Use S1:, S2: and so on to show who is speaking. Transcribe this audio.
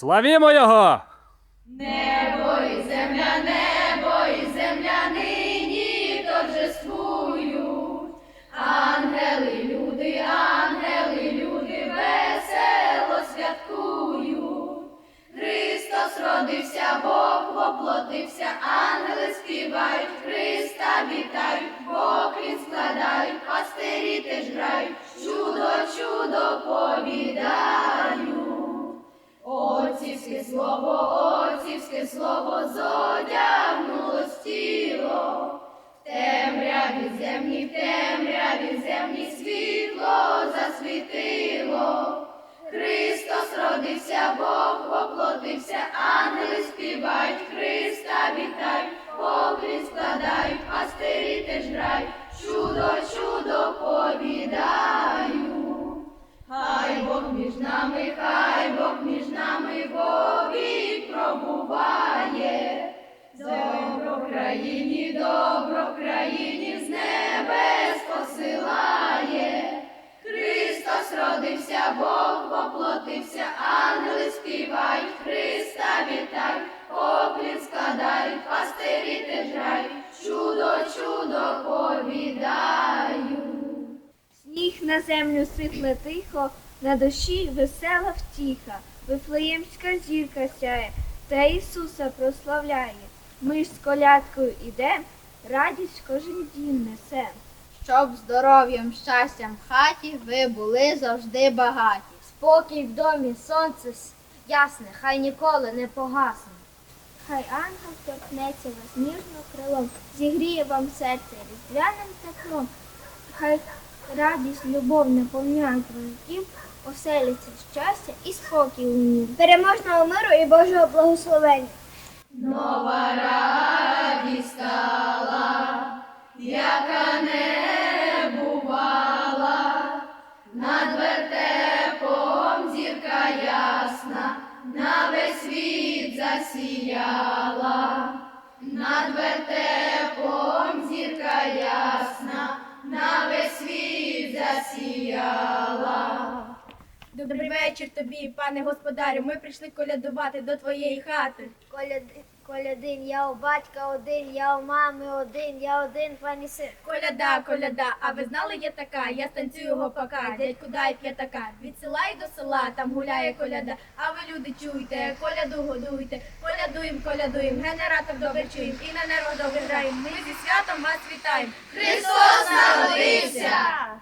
S1: Славімо його!
S2: Небо і земля, небо і земля нині торжествують. Ангели, люди, ангели, люди весело святкують. Христос родився, Бог воплотився, ангели співають, Христа вітають, слово, отцівське слово зодягнулось тіло. В темряві земні, в темряві земні світло засвітило. Христос родився, Бог країні, добро країні з небес посилає. Христос родився, Бог воплотився, ангели співають, Христа вітають, поклін складають, пастирі теж грають, чудо, чудо повідають.
S3: Сніг на землю сипле тихо, на душі весела втіха, Вифлеємська зірка сяє, та Ісуса прославляє. Ми ж з колядкою ідем, радість кожен дім несе.
S4: Щоб здоров'ям, щастям в хаті ви були завжди багаті.
S3: Спокій в домі, сонце ясне, хай ніколи не погасне. Хай ангел торкнеться вас ніжно крилом, зігріє вам серце різдвяним теплом. Хай радість, любов наповняють дім, оселиться щастя і спокій у нім. Переможного миру і Божого благословення.
S2: Нова радість стала, яка не бувала, над вертепом зірка ясна, на весь світ засіяла, над вертепом зірка ясна,
S5: Добрий вечір тобі, пане господарю. Ми прийшли колядувати до твоєї хати.
S3: Коляди- Колядин, я у батька один, я у мами один, я один, пані син.
S5: Коляда, коляда, а ви знали, є така, я станцюю гопака, дядьку дай п'ятака. Від села й до села, там гуляє коляда. А ви люди чуєте, коляду годуйте, колядуєм, колядуєм, генератор добре чуєм і на нервах добре. Ми зі святом вас вітаємо.
S2: Христос народився!